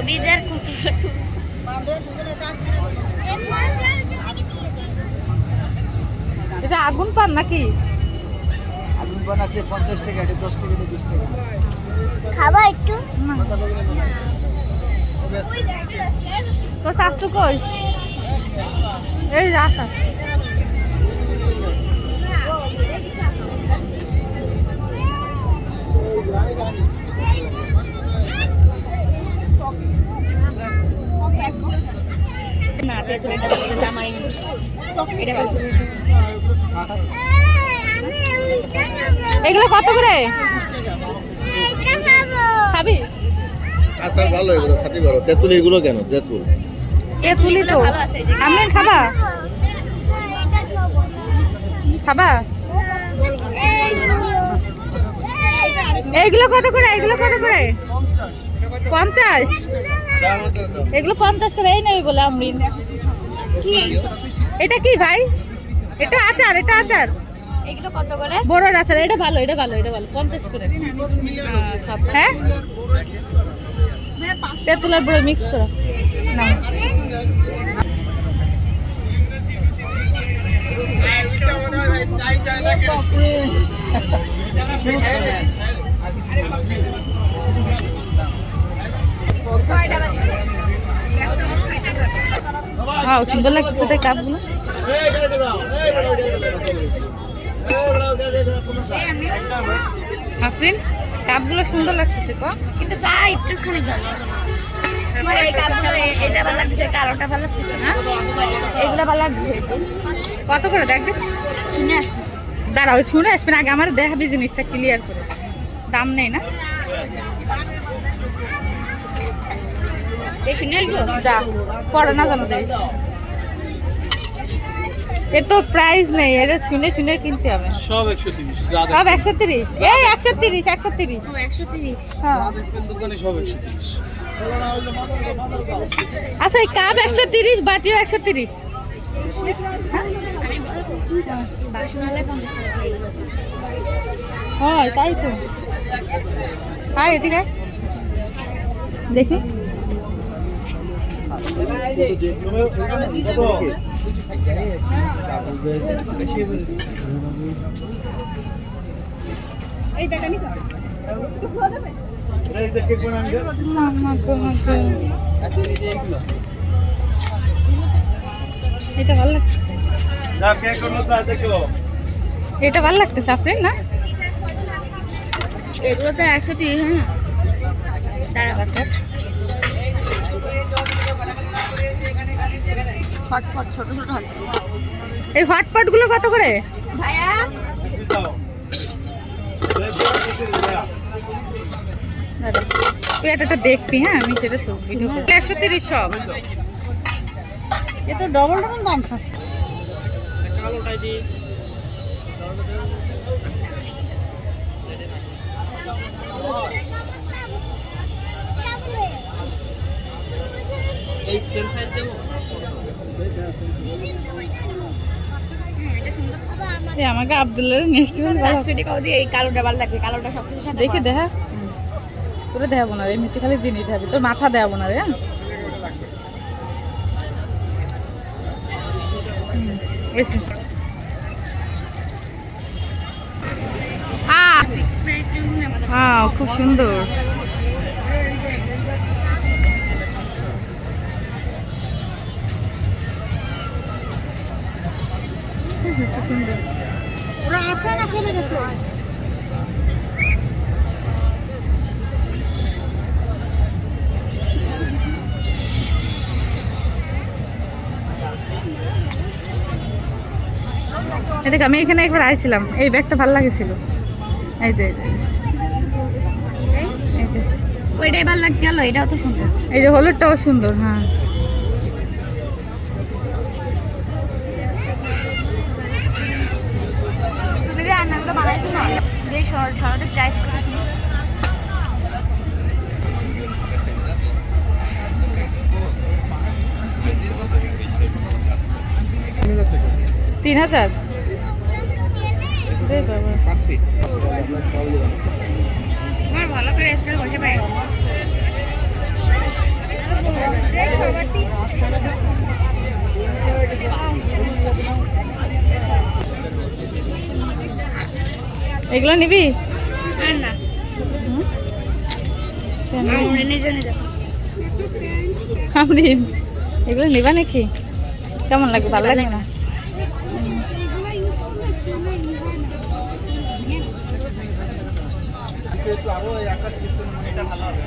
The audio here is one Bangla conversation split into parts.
ছবি দেওয়ার কত এটা আগুন পান নাকি? আগুন পান আছে পঞ্চাশ টাকা এটা দশ টাকা বিশ টাকা। খাবা একটু। তো শাস্তু কই? এই যে এগুলো কত করে? খাবি? আচার ভালো এগুলো খাতে পারো তেঁতুল এগুলো কেন? তেঁতুল। তেঁতুলি তো। ভালো আমি খাবা? খাবা? এইগুলো কত করে? এইগুলো কত করে? পঞ্চাশ? এগুলো পঞ্চাশ করে এই নেবে বলে আমরিন কি? এটা কি ভাই? এটা আচার এটা আচার। এগুলো কত করে? বড়র আচার এটা ভালো এটা ভালো এটা ভালো পঞ্চাশ করে। হ্যাঁ? তেঁতুলের বড় মিক্স করে। না হ্যাঁ সুন্দর লাগছে তাই কাপগুলো। আফরিন কাপগুলো সুন্দর লাগতেছে কো। কিন্তু চা একটুখানি ভালো কত করে দেখবে শুনে আসতেছে। দাঁড়াও শুনে আসবেন আগে আমার দেখাবি জিনিসটা ক্লিয়ার করে দাম নেই না? এই শুনে আসব? যা পড়ে না এর তো প্রাইস নেই এটা শুনে শুনে কিনতে হবে। সব একশো তিরিশ সব একশো তিরিশ? এই একশো তিরিশ একশো তিরিশ। একশো তিরিশ। হ্যাঁ। দোকানে সব একশো তিরিশ। আচ্ছা এই কাপ একশো তিরিশ বাটিও একশো তিরিশ। হয় তাই তো। এদিকে আয়। দেখি। এটা ভালো লাগতেছে এটা ভালো লাগতেছে আপনি না? এগুলো তো একশো তিরিশ হয় ছোট ছোট এই হটপটগুলো কত করে? ভাইয়া? তুই একটা একটা দেখবি হ্যাঁ? আমি সেটা তো ভিডিও একশো তিরিশ সব। এ তো ডবল ডবল দাম এই সেম সাইজ দেবো? এটা আমাকে আব্দুল্লাহ নেক্সট এই কালোটা ভালো লাগবে কালোটা সব সাথে দেখে। দেখা। তোরে দেখাবো না রে এমনিতে খালি দিয়ে নিতে হবে তোর মাথা দেখাবো না রে হ্যাঁ? হুম, এসে। খুব সুন্দর ওরা আছে না চলে গেছে এদিকে আমি এখানে একবার আইছিলাম। এই ব্যাগটা ভালো লাগেছিল। এই যে। ওইটাই ভালো লাগতে গেল এটাও তো সুন্দর। এই যে হলুদটাও সুন্দর হ্যাঁ তুমি যে রান্নাগুলো বানাইছো না। প্রাইস করে তিন হাজার? ভালো করে বসে পাই। এগুলো নিবি? আর না। হুম? কেন? আমরা নিজে নিজে আমরিন এগুলো নিবা নাকি? কেমন লাগে? ভালো লাগে না? এটা ভালো হবে।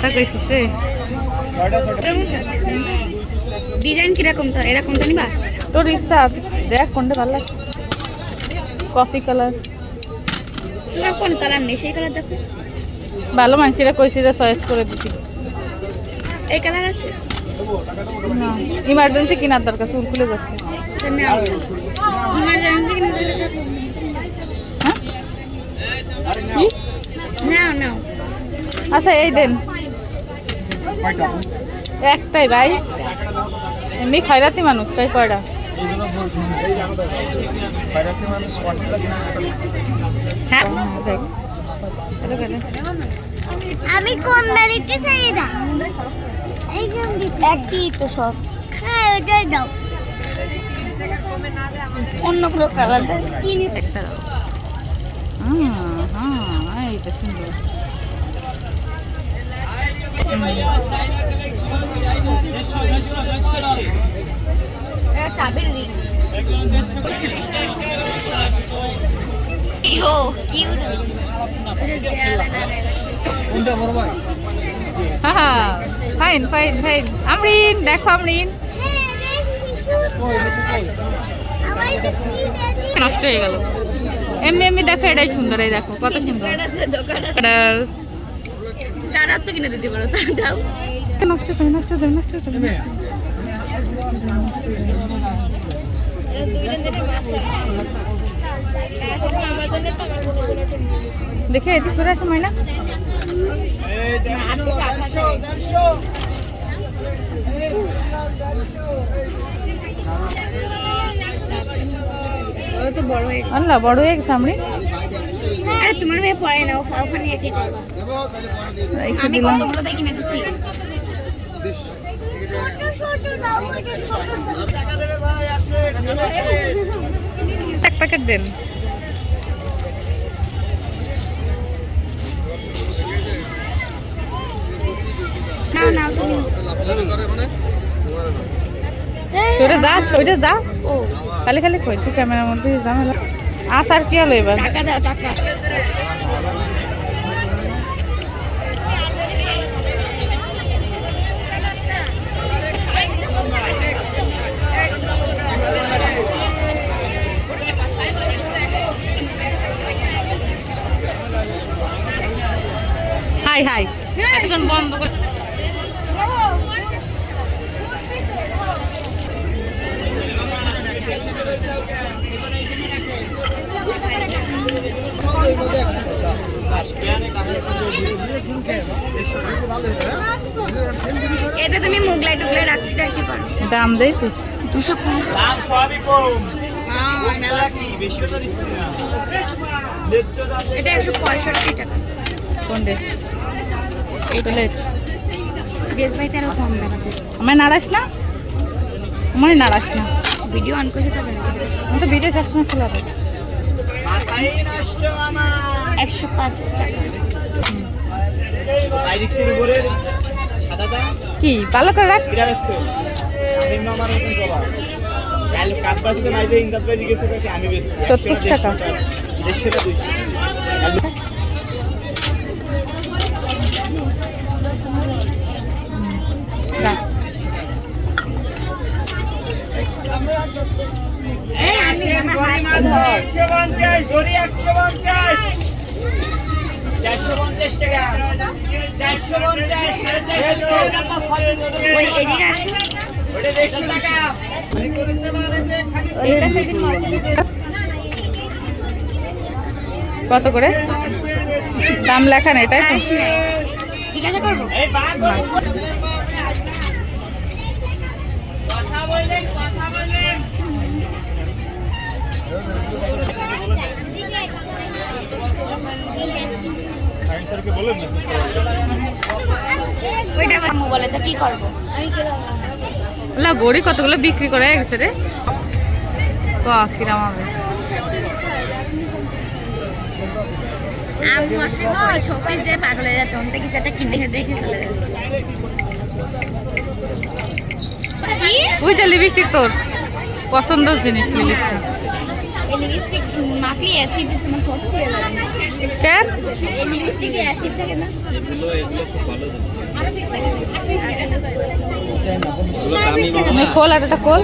কথা কইছিস রে ডিজাইন কীরকম তো? এরকম তো নিবা? তোর ইচ্ছা দেখ কোনটা ভালো লাগে। Coffee colour. তোমার কোন কালার নেই? সেই কালার দেখো। ভালো মানুষেরা কইছি যে চয়েস করে দিতি এই কালার আছে? না। ইমার্জেন্সি কেনার দরকার চুল খুলে যাচ্ছে। ইমার্জেন্সি হ্যাঁ? কি নাও। নাও আচ্ছা এই দেন। একটাই ভাই। এমনি খয়রাতি মানুষ তাই কয়টা? এই হ্যাঁ দেখ। আমি কোন বাড়িতে চাই না? একই তো সব। হ্যাঁ ওটাই দাও। অন্য কোনো কালার দেয়। একটা দাও হ্যাঁ হ্যাঁ এইটা সুন্দর। চাবির রিং ইহো কিউট কোনটা বড় ভাই? হ্যাঁ ফাইন ফাইন ফাইন। আমরিন দেখো আমরিন। নষ্ট হয়ে গেল। এমনি এমনি দেখো এটাই সুন্দর এই দেখো কত সুন্দর। তারা তো কিনে দিতে পারো তা দাও। নষ্ট করে নষ্ট করে নষ্ট করে দেখে এটি সরে আসে ময়না। বড় হয়ে গেছে। আল্লাহ বড় হয়ে গেছে আমরি। আরে তোমার মেয়ে পড়ে না ওখানে এসে করবা দিলাম। এক প্যাকেট দেন। না না তুমি সরে যা খালি খালি কই? তুই ক্যামেরার মধ্যে ঝামেলা আস আর কি হলো এবার? টাকা দাও টাকা। হাই হাই। এখন বন্ধ করে এতে তুমি মুগলাই টুগলাই রাখতে রাখতে পারো। দাম দুশো দাম সবই কম। হ্যাঁ এটা একশো পঁয়ষট্টি টাকা। কোন প্লেট বেশ ভাই তারও কম দাম আছে আমায় নাড়াস না? আমায় নাড়াস না। ভিডিও অন করে আমি তো ভিডিও সবসময় খোলা আমার একশো পাঁচ টাকা। আইরিক্সের উপরে সাদাটা কি ভালো করে রাখ। কিরা আসছে ওই এদিকে কত করে? দাম লেখা নেই তাই তো? জিজ্ঞাসা করব। ওইটা আম্মু বলে তো কি করব? ওলা গড়ি কতগুলো বিক্রি করে গেছে রে? বাহ কিরাম হবে আম্মু আসলে তো ওই শোপিস দিয়ে পাগল হয়ে যেত তো কিছু একটা কিনে দেখে চলে যাচ্ছে ওই যে লিপস্টিক তোর। পছন্দের জিনিস লিপস্টিক লিপস্টিক মাখলে অ্যাসিড তোমার ঠোঁট দিয়ে কেন? এই লিপস্টিকে অ্যাসিড থাকে না। আমি খোল আর একটা খোল।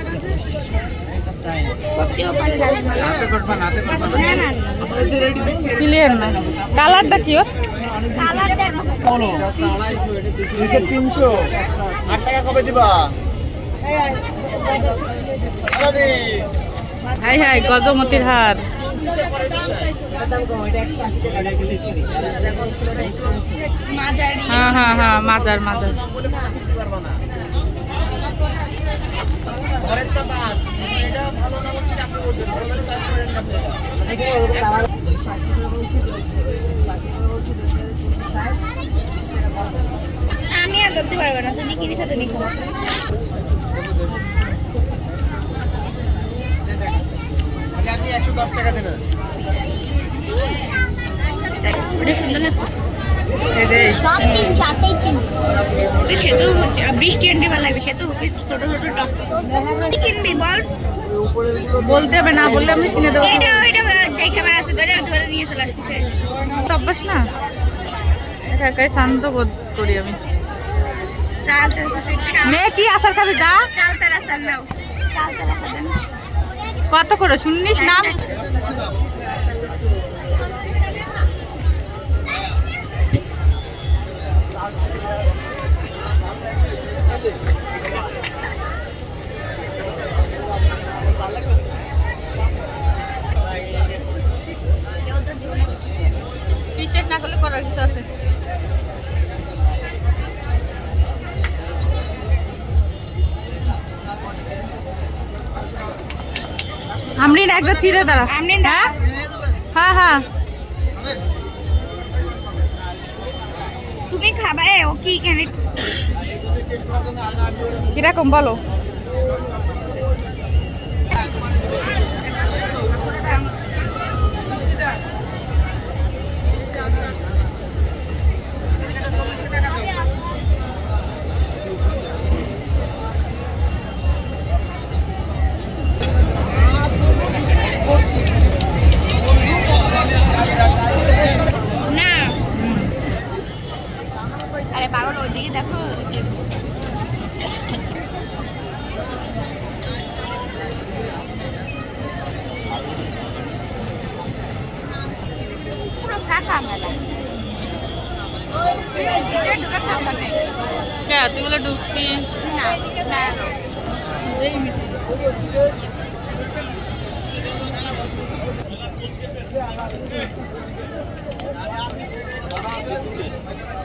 করতেও পারে জানি না। না না। ক্লিয়ার না কালারটা কি ওর? তিনশো। আট টাকা কবে দিবা? হাই হাই, গজমতির হার। হ্যাঁ হ্যাঁ হ্যাঁ মাজার মাজার। আমি আর করতে পারব না। তুমি কিনেছো, তুমি খাও আপনি একশো দশ টাকা দেন ওটা সুন্দর লাগছে এই যে সব তিনশো আসেই তিনশো তো সে তো হচ্ছে আর বৃষ্টি আনতে ভালো লাগবে সে তো ওকে ছোট ছোট টক কি কিনবি বল? বলতে হবে না বললে আমি কিনে দেবো। অভ্যাস না? একা একাই শান্ত বোধ করি আমি। টাকা মেয়ে কি আসার খাবি? যা। চাল আসার নাও। চাল আসার কত করে? শুনিস না বিশ্বাস না করলে করার কিছু আছে। আমরিন একদম ফিরে দাঁড়া। আমরিন। হ্যাঁ? হ্যাঁ হ্যাঁ। তুমি খাবা এ ও কি কেন কীরকম বলো?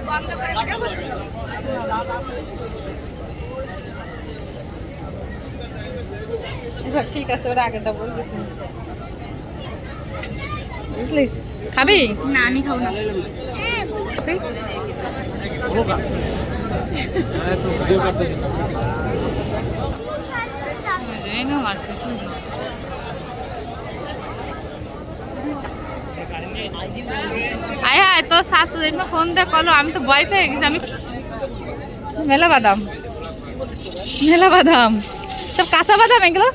বন্ধ করে ঠিক আছে ওরা আগেরটা বলতেছি বুঝলি? খাবি? না আমি খাব না। তুই? এই নাও আর কি, কি? আয় হায় তোর শাশু যেদিন ফোন দিয়ে কলো আমি তো ভয় পেয়ে গেছি আমি মেলা বাদাম মেলা বাদাম। সব কাঁচা বাদাম এগুলো?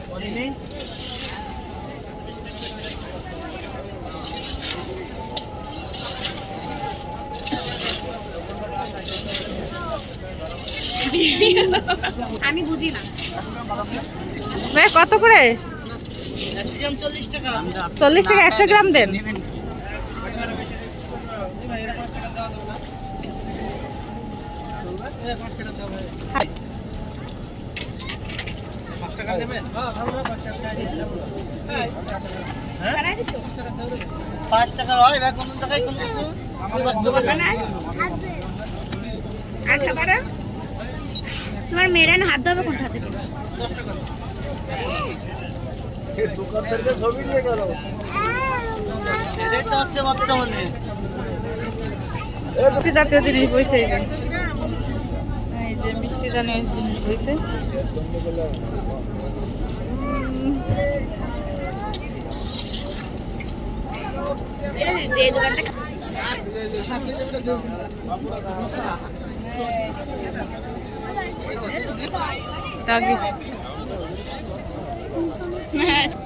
আমি বুঝি না। ভাই কত করে? চল্লিশ টাকা। একশো গ্রাম দেন। পাঁচ টাকা হয় তোমার মেয়েরা হাত ধরবে কোথা থেকে দোকান থেকে ছবি নিয়ে গেল এটা হচ্ছে বর্তমানে জাতীয় জিনিস এখানে বৃষ্টি জানি হয়েছে। হ্যাঁ।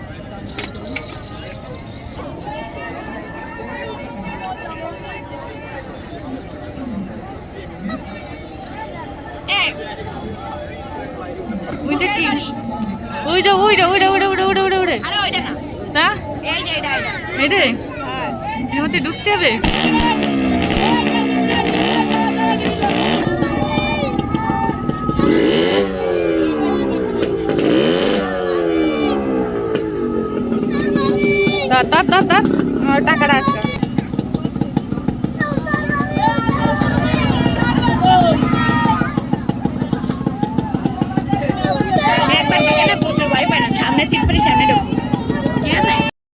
ওইটা কি? ওইটা ওইটা ওইটা ওইটা ওইটা ওইটা ওইটা। ওইটা আরে ওইটা না। তা? এই যে এটা এটা। এটাই এর মধ্যে ঢুকতে হবে? দাঁত দাঁত দাঁত দাঁত। টাকাটা আসবে સામને સીટ પર સામે ડોક્ટર